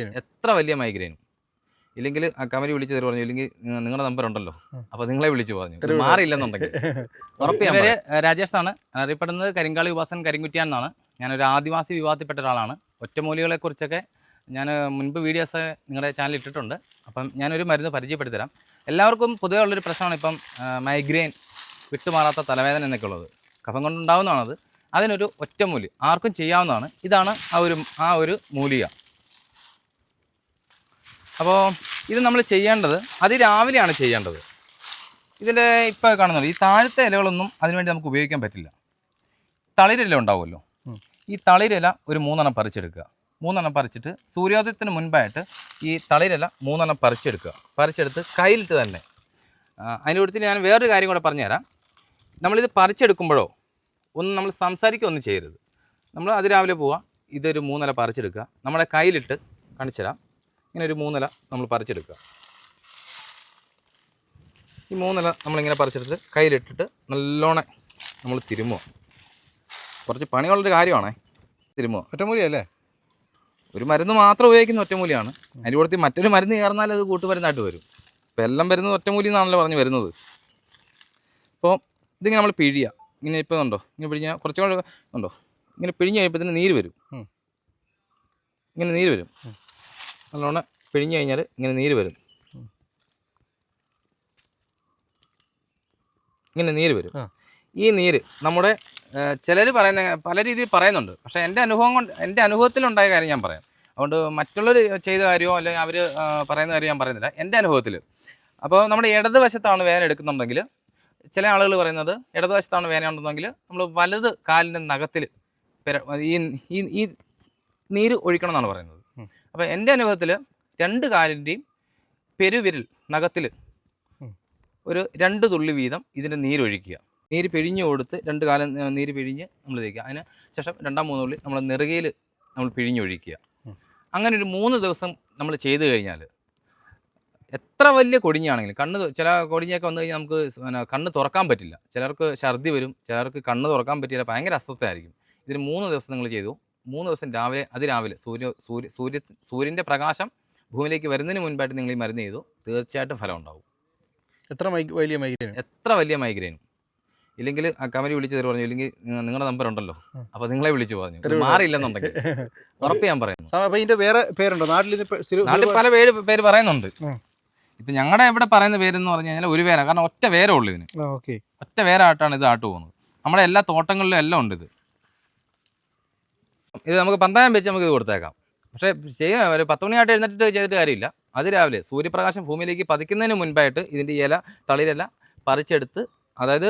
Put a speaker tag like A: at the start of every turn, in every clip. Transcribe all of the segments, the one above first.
A: എത്ര വലിയ മൈഗ്രെയിനും ഇല്ലെങ്കിൽ ആ കമരി വിളിച്ച് തരും പറഞ്ഞു ഇല്ലെങ്കിൽ നിങ്ങളുടെ നമ്പർ ഉണ്ടല്ലോ. അപ്പൊ നിങ്ങളെ വിളിച്ചു പറഞ്ഞു. മാറിയില്ലെന്നുണ്ടെങ്കിൽ. ഉറപ്പ് ഞാൻ പേര് രാജേഷ് ആണ് അറിയപ്പെടുന്നത് കരിങ്കാളി ഉപാസൻ കരിങ്കുറ്റിയാൻ എന്നാണ്. ഞാനൊരു ആദിവാസി വിവാദത്തിൽപ്പെട്ട ഒരാളാണ്. ഒറ്റമൂലികളെ കുറിച്ചൊക്കെ ഞാൻ മുൻപ് വീഡിയോസ് നിങ്ങളുടെ ചാനൽ ഇട്ടിട്ടുണ്ട്. അപ്പം ഞാനൊരു മരുന്ന് പരിചയപ്പെടുത്തിരാം എല്ലാവർക്കും പൊതുവേ ഉള്ളൊരു പ്രശ്നമാണ് ഇപ്പം മൈഗ്രെയിൻ വിട്ടുമാറാത്ത തലവേദന എന്നൊക്കെ ഉള്ളത് കഫം കൊണ്ടുണ്ടാവുന്നതാണത്. അതിനൊരു ഒറ്റമൂലി ആർക്കും ചെയ്യാവുന്നതാണ്. ഇതാണ് ആ ഒരു ആ ഒരു മൂലിക. അപ്പോൾ ഇത് നമ്മൾ ചെയ്യേണ്ടത് അതിരാവിലെയാണ് ചെയ്യേണ്ടത്. ഇതിന്റെ ഇപ്പോൾ കാണുന്നത് ഈ താഴത്തെ ഇലകളൊന്നും അതിനുവേണ്ടി നമുക്ക് ഉപയോഗിക്കാൻ പറ്റില്ല. തളിരില ഉണ്ടാവുമല്ലോ. ഈ തളിരില ഒരു മൂന്നെണ്ണം പറിച്ചെടുക്കുക. മൂന്നെണ്ണം പറിച്ചിട്ട് സൂര്യോദയത്തിന് മുൻപായിട്ട് ഈ തളിരില മൂന്നെണ്ണം പറിച്ചെടുക്കുക. പറിച്ചെടുത്ത് കയ്യിലിട്ട് തന്നെ. അതിന്റെ കൂടുതൽ ഞാൻ വേറൊരു കാര്യം കൂടെ പറഞ്ഞുതരാം. നമ്മളിത് പറിച്ചെടുക്കുമ്പോഴോ ഒന്നും നമ്മൾ സംസാരിക്കുകയൊന്നും ചെയ്യരുത്. നമ്മൾ അതിരാവിലെ പോവുക ഇതൊരു മൂന്നില പറിച്ചെടുക്കുക. നമ്മുടെ കയ്യിലിട്ട് കാണിച്ചു തരാം ഇങ്ങനെ ഒരു മൂന്നില നമ്മൾ പറിച്ചെടുക്കുക. ഈ മൂന്നില നമ്മളിങ്ങനെ പറിച്ചെടുത്ത് കയ്യിലിട്ടിട്ട് നല്ലോണം നമ്മൾ തിരുമുക. കുറച്ച് പണിയുള്ളൊരു കാര്യമാണേ തിരുമുക.
B: ഒറ്റമൂലി അല്ലേ
A: ഒരു മരുന്ന് മാത്രം ഉപയോഗിക്കുന്ന ഒറ്റമൂലിയാണ്. അതിന്റെ കൂടുതൽ മറ്റൊരു മരുന്ന് ചേർന്നാൽ അത് കൂട്ടുമരുന്നായിട്ട് വരും. ഇപ്പം എല്ലാം വരുന്നത് ഒറ്റമൂലി എന്നാണല്ലോ പറഞ്ഞ് വരുന്നത്. അപ്പോൾ ഇതിങ്ങനെ നമ്മൾ പിഴിയുക. ഇങ്ങനെ ഇപ്പോൾ ഉണ്ടോ ഇങ്ങനെ പിഴിഞ്ഞാൽ കുറച്ചും കൂടെ ഉണ്ടോ ഇങ്ങനെ പിഴിഞ്ഞ് കഴിയുമ്പോൾ നീര് വരും. ഇങ്ങനെ നീര് വരും. നല്ലോണം പിഴിഞ്ഞു കഴിഞ്ഞാൽ ഇങ്ങനെ നീര് വരും. ഇങ്ങനെ നീര് വരും. ഈ നീര് നമ്മുടെ ചിലർ പറയുന്ന പല രീതിയിൽ പറയുന്നുണ്ട്. പക്ഷേ എന്റെ അനുഭവം കൊണ്ട് എന്റെ അനുഭവത്തിലുണ്ടായ കാര്യം ഞാൻ പറയാം. അതുകൊണ്ട് മറ്റുള്ളവർ ചെയ്ത കാര്യമോ അല്ലെങ്കിൽ അവർ പറയുന്ന കാര്യം ഞാൻ പറയുന്നില്ല. എന്റെ അനുഭവത്തിൽ അപ്പോൾ നമ്മുടെ ഇടത് വശത്താണ് വേദന എടുക്കുന്നുണ്ടെങ്കിൽ ചില ആളുകൾ പറയുന്നത് ഇടതുവശത്താണ് വേദന ഉണ്ടെന്നെങ്കിൽ നമ്മൾ വലത് കാലിന്റെ നഖത്തിൽ ഈ ഈ നീര് ഒഴിക്കണം എന്നാണ് പറയുന്നത്. അപ്പോൾ എന്റെ അനുഭവത്തിൽ രണ്ട് കാലിന്റെയും പെരുവിരൽ നഖത്തിൽ ഒരു രണ്ട് തുള്ളി വീതം ഇതിന്റെ നീരൊഴിക്കുക. നീര് പിഴിഞ്ഞ് കൊടുത്ത് രണ്ട് കാലം നീര് പിഴിഞ്ഞ് നമ്മൾ തേക്കുക. അതിന് ശേഷം രണ്ടാം മൂന്ന് തുള്ളി നമ്മൾ നെറുകയിൽ നമ്മൾ പിഴിഞ്ഞൊഴിക്കുക. അങ്ങനെ ഒരു മൂന്ന് ദിവസം നമ്മൾ ചെയ്ത് കഴിഞ്ഞാൽ എത്ര വലിയ കൊടിഞ്ഞാണെങ്കിലും കണ്ണ് ചില കൊടിഞ്ഞൊക്കെ വന്നു കഴിഞ്ഞാൽ നമുക്ക് പിന്നെ കണ്ണ് തുറക്കാൻ പറ്റില്ല. ചിലർക്ക് ഛർദി വരും ചിലർക്ക് കണ്ണ് തുറക്കാൻ പറ്റില്ല. ഭയങ്കര അസ്വസ്ഥയായിരിക്കും. ഇതിന് മൂന്ന് ദിവസം നിങ്ങൾ ചെയ്തു. മൂന്ന് ദിവസം രാവിലെ അതിരാവിലെ സൂര്യ സൂര്യ സൂര്യ സൂര്യന്റെ പ്രകാശം ഭൂമിയിലേക്ക് വരുന്നതിന് മുൻപായിട്ട് നിങ്ങൾ ഈ മരുന്ന് ചെയ്തു തീർച്ചയായിട്ടും ഫലം ഉണ്ടാവും.
B: എത്ര വലിയ മൈഗ്രെയിൻ
A: എത്ര വലിയ മൈഗ്രെയിനും ഇല്ലെങ്കിൽ ആ കമലി വിളിച്ച് തരും പറഞ്ഞു ഇല്ലെങ്കിൽ നിങ്ങളുടെ നമ്പർ ഉണ്ടല്ലോ. അപ്പോൾ നിങ്ങളെ വിളിച്ചു പറഞ്ഞു. മാറിയില്ലെന്നുണ്ടെങ്കിൽ ഉറപ്പ് ഞാൻ പറയുന്നു.
B: അപ്പൊ ഇതിന്റെ വേറെ പേരുണ്ടോ? നാട്ടിൽ
A: നാട്ടിൽ പല പേര് പേര് പറയുന്നുണ്ട്. ഇപ്പം ഞങ്ങളുടെ ഇവിടെ പറയുന്ന പേരെന്ന് പറഞ്ഞു കഴിഞ്ഞാൽ ഒരു പേരാണ് കാരണം ഒറ്റ പേരേ ഉള്ളൂ ഇതിന്. ഒറ്റ പേരായിട്ടാണ് ഇത് ആട്ട് പോകുന്നത് നമ്മുടെ എല്ലാ തോട്ടങ്ങളിലും എല്ലാം ഉണ്ട് ഇത്. ഇത് നമുക്ക് പന്തായം വെച്ച് നമുക്ക് ഇത് കൊടുത്തേക്കാം. പക്ഷേ ചെയ്യാൻ ഒരു പത്ത് മണിയായിട്ട് എഴുന്നേറ്റിട്ട് ചെയ്തിട്ട് കാര്യമില്ല. അത് രാവിലെ സൂര്യപ്രകാശം ഭൂമിയിലേക്ക് പതിക്കുന്നതിന് മുൻപായിട്ട് ഇതിന്റെ ഇല തളിരില പറിച്ചെടുത്ത് അതായത്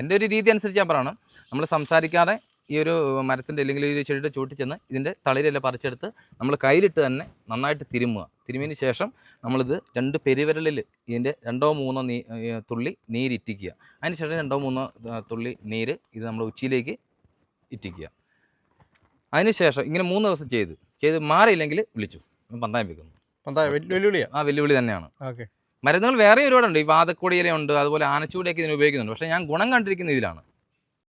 A: എന്റെ ഒരു രീതി അനുസരിച്ച് ഞാൻ പറയണം. നമ്മൾ സംസാരിക്കാതെ ഈ ഒരു മരത്തിന്റെ അല്ലെങ്കിൽ ഈ ചെടിയുടെ ചൂട്ടിൽ ചെന്ന് ഇതിന്റെ തളിരില പറിച്ചെടുത്ത് നമ്മൾ കയ്യിലിട്ട് തന്നെ നന്നായിട്ട് തിരുമുക. തിരുമിയതിന് ശേഷം നമ്മളിത് രണ്ട് പെരുവിരലിൽ ഇതിന്റെ രണ്ടോ മൂന്നോ നീ തുള്ളി നീരിറ്റിക്കുക. അതിന് ശേഷം രണ്ടോ മൂന്നോ തുള്ളി നീര് ഇത് നമ്മൾ ഉച്ചയിലേക്ക് ഇറ്റിക്കുക. അതിന് ശേഷം ഇങ്ങനെ മൂന്ന് ദിവസം ചെയ്ത്. ചെയ്ത് മാറിയില്ലെങ്കിൽ വിളിച്ചു. പന്തായം വെക്കുന്നു.
B: വെല്ലുവിളിയാണ് വെല്ലുവിളിയാ?
A: ആ വെല്ലുവിളി തന്നെയാണ്.
B: ഓക്കെ.
A: മരുന്നുകൾ വേറെ ഒരുപാടുണ്ട്. ഈ വാതക്കൊടിയിലുണ്ട് അതുപോലെ ആനച്ചൂടിയൊക്കെ ഇതിന് ഉപയോഗിക്കുന്നുണ്ട്. പക്ഷേ ഞാൻ ഗുണം കണ്ടിരിക്കുന്ന ഇതിലാണ്.